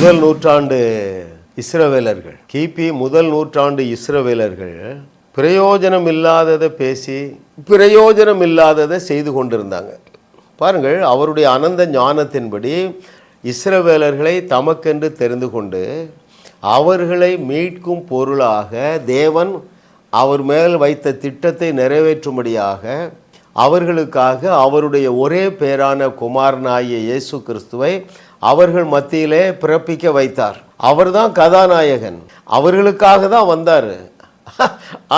முதல் நூற்றாண்டு இஸ்ரவேலர்கள் கிபி முதல் நூற்றாண்டு இஸ்ரவேலர்கள் பிரயோஜனம் இல்லாததை பேசி பிரயோஜனம் இல்லாததை செய்து கொண்டிருந்தாங்க. பாருங்கள் அவருடைய அனந்த ஞானத்தின்படி இஸ்ரவேலர்களை தமக்கென்று தெரிந்து கொண்டு அவர்களை மீட்கும் பொருளாக தேவன் அவர் மேல் வைத்த திட்டத்தை நிறைவேற்றும்படியாக அவர்களுக்காக அவருடைய ஒரே பேரான குமாரனாகிய இயேசு கிறிஸ்துவை அவர்கள் மத்தியிலே பிறப்பிக்க வைத்தார். அவர்தான் கதாநாயகன். அவர்களுக்காக தான் வந்தார்.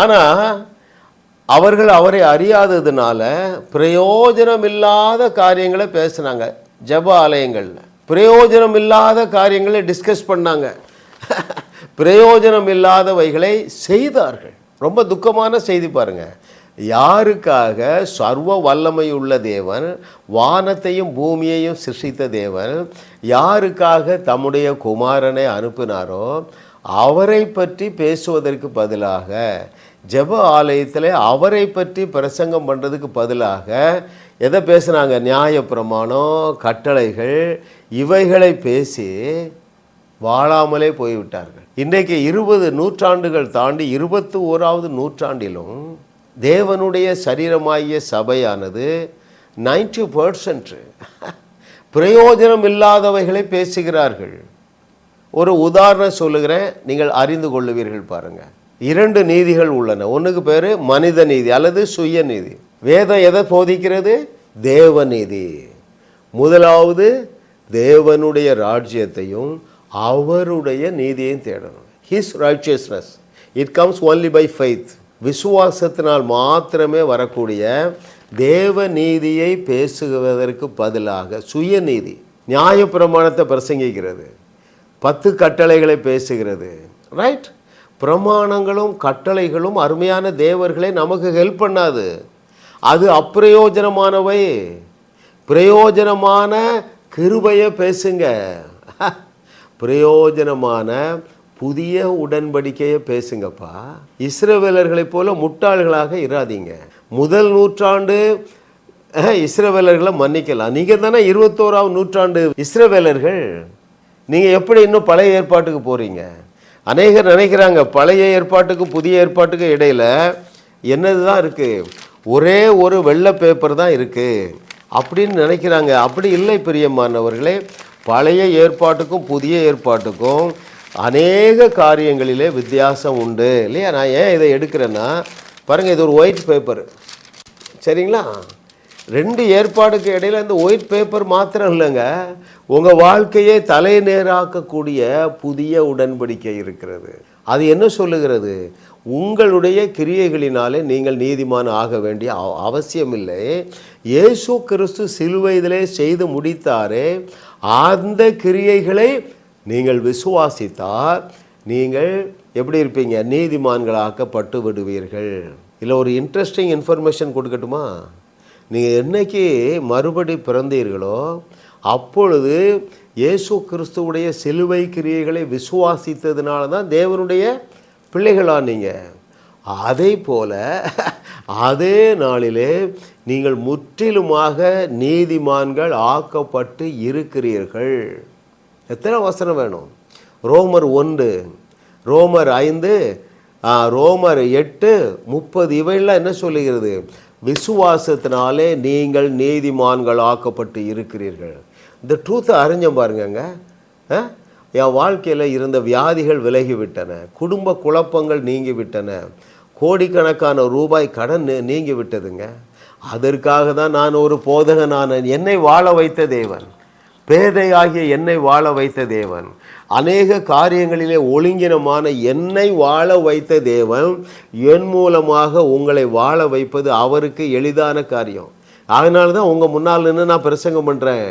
ஆனால் அவர்கள் அவரை அறியாததுனால பிரயோஜனம் இல்லாத காரியங்களை பேசுனாங்க. ஜப ஆலயங்களில். பிரயோஜனம் இல்லாத காரியங்களை டிஸ்கஸ் பண்ணாங்க. பிரயோஜனம் இல்லாதவைகளை செய்தார்கள். ரொம்ப துக்கமான செய்தி பாருங்கள் யாருக்காக சர்வ வல்லமை உள்ள தேவன் வானத்தையும் பூமியையும் சிருஷித்த தேவன் யாருக்காக தம்முடைய குமாரனை அனுப்பினாரோ அவரை பற்றி பேசுவதற்கு பதிலாக ஜெப ஆலயத்தில் அவரை பற்றி பிரசங்கம் பண்ணுறதுக்கு பதிலாக எதை பேசுனாங்க? நியாயப்பிரமாணம் கட்டளைகள் இவைகளை பேசி வாழாமலே போய்விட்டார்கள். இன்றைக்கு இருபது நூற்றாண்டுகள் தாண்டி இருபத்தி ஓராவது நூற்றாண்டிலும் தேவனுடைய சரீரமாகிய சபையானது நைன்டி பர்சன்ட் பிரயோஜனம் இல்லாதவைகளை பேசுகிறார்கள். ஒரு உதாரணம் சொல்லுகிறேன் நீங்கள் அறிந்து கொள்ளுவீர்கள் பாருங்கள் இரண்டு நீதிகள் உள்ளன. ஒன்றுக்கு பேர் மனித நீதி அல்லது சுய நீதி. வேதம் எதை போதிக்கிறது? தேவ நீதி. முதலாவது தேவனுடைய ராஜ்யத்தையும் அவருடைய நீதியையும் தேடணும். His righteousness it comes only by faith விசுவாசத்தினால் மாத்திரமே வரக்கூடிய தேவ நீதியை பேசுவதற்கு பதிலாக சுயநீதி நியாயப்பிரமாணத்தை பிரசங்கிக்கிறது பத்து கட்டளைகளை பேசுகிறது ரைட் பிரமாணங்களும் கட்டளைகளும் அருமையான தேவர்களை நமக்கு ஹெல்ப் பண்ணாது. அது அப்பிரயோஜனமானவை. பிரயோஜனமான கிருபையை பேசுங்க. பிரயோஜனமான புதிய உடன்படிக்கையை பேசுங்கப்பா. இஸ்ரவேலர்களைப் போல முட்டாள்களாக இராதீங்க. முதல் நூற்றாண்டு இஸ்ரவேலர்களை மன்னிக்கலாம். நீங்கள் தானே இருபத்தோராவது நூற்றாண்டு இஸ்ரவேலர்கள். நீங்கள் எப்படி இன்னும் பழைய ஏற்பாட்டுக்கு போகிறீங்க அநேகர் நினைக்கிறாங்க பழைய ஏற்பாட்டுக்கும் புதிய ஏற்பாட்டுக்கும் இடையில் என்னது தான் இருக்குது ஒரே ஒரு வெள்ளை பேப்பர் தான் இருக்குது அப்படின்னு நினைக்கிறாங்க. அப்படி இல்லை பிரியமானவர்களே. பழைய ஏற்பாட்டுக்கும் புதிய ஏற்பாட்டுக்கும் அநேக காரியங்களிலே வித்தியாசம் உண்டு. இல்லையா? நான் ஏன் இதை எடுக்கிறேன்னா பாருங்கள் இது ஒரு ஒயிட் பேப்பர் சரிங்களா? ரெண்டு ஏற்பாடுக்கு இடையில் இந்த ஒயிட் பேப்பர் மாத்திரம் இல்லைங்க. உங்கள் வாழ்க்கையை தலைநேராக்கக்கூடிய புதிய உடன்படிக்கை இருக்கிறது. அது என்ன சொல்லுகிறது? உங்களுடைய கிரியைகளினாலே நீங்கள் நீதிமான் ஆக வேண்டிய அவ- அவசியமில்லை. இயேசு கிறிஸ்து சிலுவையிலே செய்து முடித்தாரே அந்த கிரியைகளை நீங்கள் விசுவாசித்தால் நீங்கள் எப்படி இருப்பீங்க? நீதிமான்களாக்கப்பட்டு விடுவீர்கள். இல்லை ஒரு இன்ட்ரெஸ்டிங் இன்ஃபர்மேஷன் கொடுக்கட்டுமா? நீங்கள் என்னைக்கு மறுபடி பிறந்தீர்களோ அப்பொழுது இயேசு கிறிஸ்துவுடைய சிலுவை கிரியைகளை விசுவாசித்ததுனால தான் தேவனுடைய பிள்ளைகளானீங்க அதே போல் அதே நாளிலே நீங்கள் முற்றிலுமாக நீதிமான்கள் ஆக்கப்பட்டு இருக்கிறீர்கள். எத்தனை வசனம் வேணும்? ரோமர் ஒன்று ரோமர் ஐந்து ரோமர் எட்டு முப்பது இவையெல்லாம் என்ன சொல்லுகிறது? விசுவாசத்தினாலே நீங்கள் நீதிமான்கள் ஆக்கப்பட்டு இருக்கிறீர்கள். இந்த ட்ரூத்தை அறிஞ்ச பாருங்கங்க. ஆ? என் வாழ்க்கையில் இருந்த வியாதிகள் விலகிவிட்டன. குடும்ப குழப்பங்கள் நீங்கிவிட்டன. கோடிக்கணக்கான ரூபாய் கடன் நீங்கிவிட்டதுங்க. நீங்கி விட்டதுங்க அதற்காக தான் நான் ஒரு போதகனான என்னை வாழ வைத்த தேவன். பேதையாகிய என்னை வாழ வைத்த தேவன். அநேக காரியங்களிலே ஒழுங்கினமான என்னை வாழ வைத்த தேவன் என் மூலமாக உங்களை வாழ வைப்பது அவருக்கு எளிதான காரியம். அதனால தான் உங்கள் முன்னால் நின்று நான் பிரசங்கம் பண்ணுறேன்